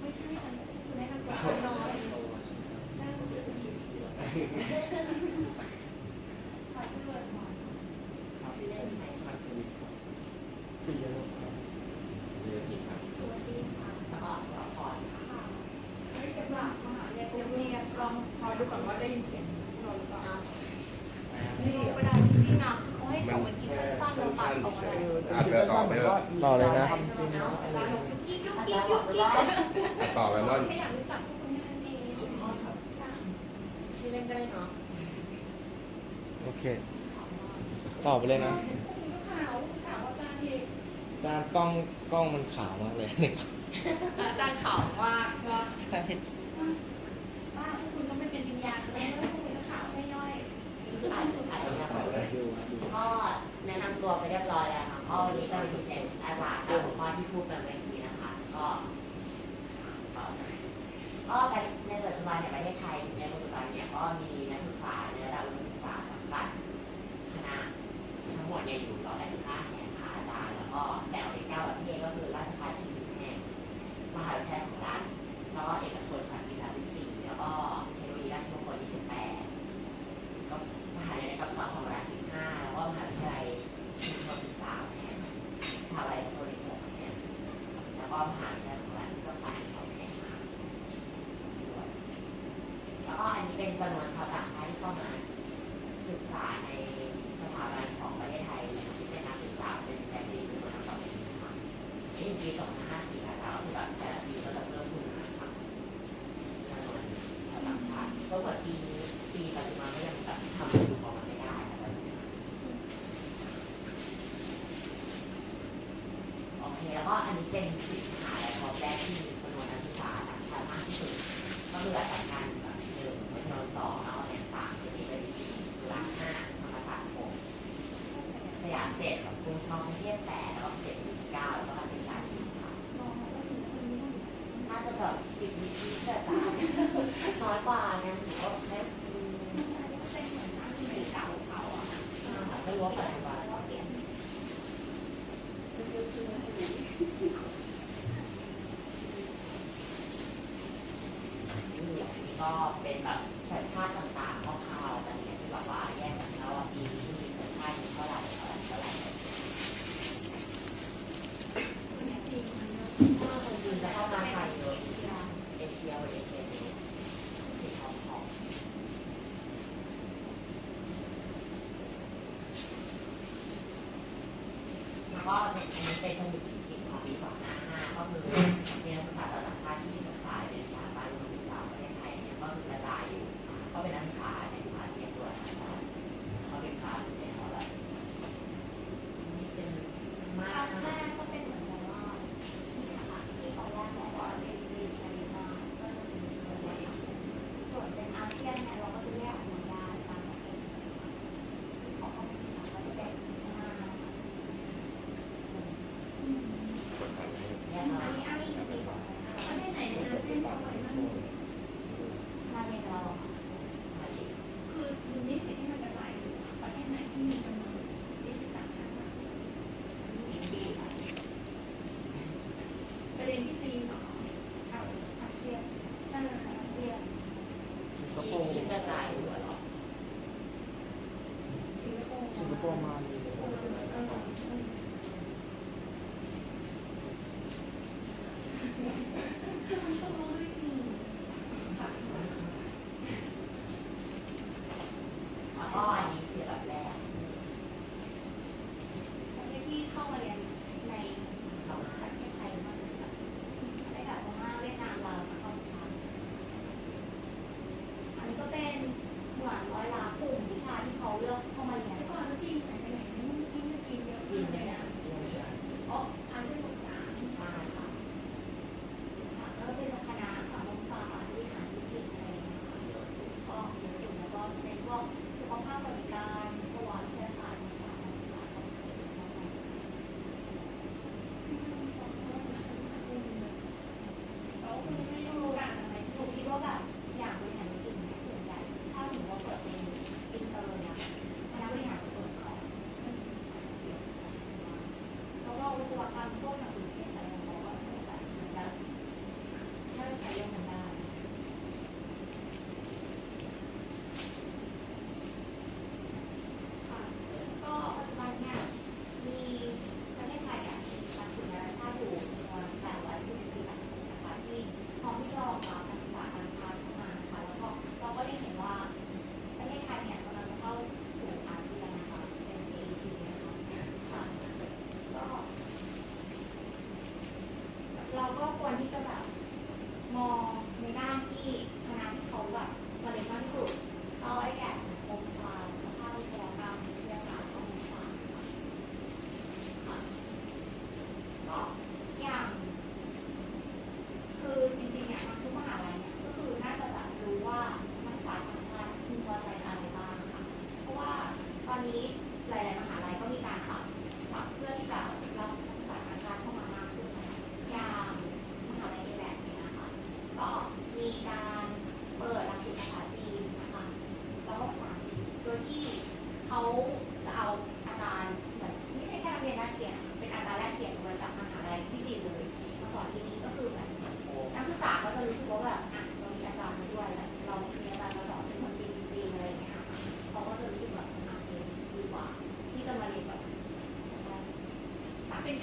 ไม่ใช่ฉันคุณแนะนำตัวนน้อยใช่ขอชื่อเลยก่อนชื่อเล่นไหมปีละครับสวัสดีค่ะแล้วก็สวัสดีค่ะค่ะไม่เป็นหลักมหาเรียนเรียนลองขอดูก่อนว่าได้ยินเสียงเราหรือเปล่านี่ประดาจริงอะเขาให้ส่งเป็นคลิป สั้นๆเราตัดออกมาได้อะเดินต่อไปเถอะต่อเลยนะกิ๊กอากิ๊จากรย์บอกกิ๊กว่าอะต่อไปม่อนไม่อยากรู้จักพวกคุณนั่นเองชื่อเล่นก็ได้เนาะโอเค ต่อไปเลยนะคุณก็ขาวขาวอาจารย์อีกจานกล้องกล้องมันขาวมากเลย อาจารย์ขาวว่าว่าใช่ว่าพวกคุณก็ไม่เป็นวิญญาณเลยแล้วพวกคุณก็ขาวใช่ย่อยถ่ายถ่ายแล้วก็ แนะนำตัวไปเรียบร้อยแล้วค่ะก็วันนี้ก็เป็นพรีเซนอาสารย์กับหัวข้อที่พูดกันเมื่อกี้นะคะ ก็ต่อนะก็ในปัจจุบันเนี่ยประเทศไทยในปัจจุบันเนี่ยก็มีนักศึกษาในระดับอุดมศึกษาสังกัดคณะทั้งหมดเนี่ยอยู่ ปีสองพันห้าสี่แล้วคือแบบแต่ละปีก็จะเพิ่มขึ้นนะคะจำนวนชาวต่างชาติก็เหมือนปีนี้ปีปัจจุบันก็ยังแบบทำอยู่ออกมาไม่ได้นะคะโอเคแล้วก็อันนี้เป็นสิบมหาลัยท็อแรกที่มีจำนวนนักศึกษาต่างชาติมากที่สุดก็คืออัตราการแบบหนึ่งวิทยาลัยสองแล้วก็แหน่งสามจะมีเป็นสี่จุฬาห้าธรรมศาสตร์หกสยามเจ็ดกรุงทองกรุงเทพแปดแล้วก็เจ็ดถึงเก้าแล้วก็เป็นสายสี่ค่ะ น้องก็ถึงคนนี้ น่าจะแบบสิบนิดนิดแต่ตาน้อยกว่าเนี่ยถือว่าแค่ก็เป็นเหมือนอันที่เก่าะอ่าไม่รู้ว่าปัจจุบันเราเปลี่ยนคือคือให้ดูอืมอันนี้ก็เป็นแบบสัญชาติต่างๆคร่าวๆจะเนี่ยที่แบบว่าแยกกันแล้วว่าปีนี้มีสัญชาติเท่าไหร่เท่าไหร่เท่าไหร่ จริงมัน ถ้าคนจีนจะเข้ามาไทยเยอะเอเชียเอเชียนี้สีทองทองแล้ว ก็ในี่ยอันนี้เป็นของปีสองห้าห้าก็คือมีนักศึกษาต่างชาติที่ 现在大一点了，这个，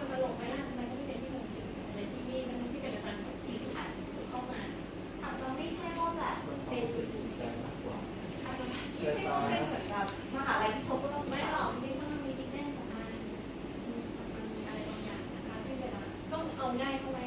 มันตลกไหมล่ะทำไมต้องไปที่มงจิตอะที่นี่มันที่เป็าจารย์ของทีานเข้ามาอาจไม่ใช่ว่าแบบเป็นอาจไม่ใช่ว่าเป็นเหมือนแบบมหาลัยที่เขก็ต้องไมหรอกนี่มันมีดิเนนของมัมีอะไรบางอย่างต้องเอาง่ายเข้าไว้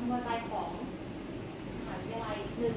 มอตอร์ไซค์ของมหาวิทยาลัยหนึ่ง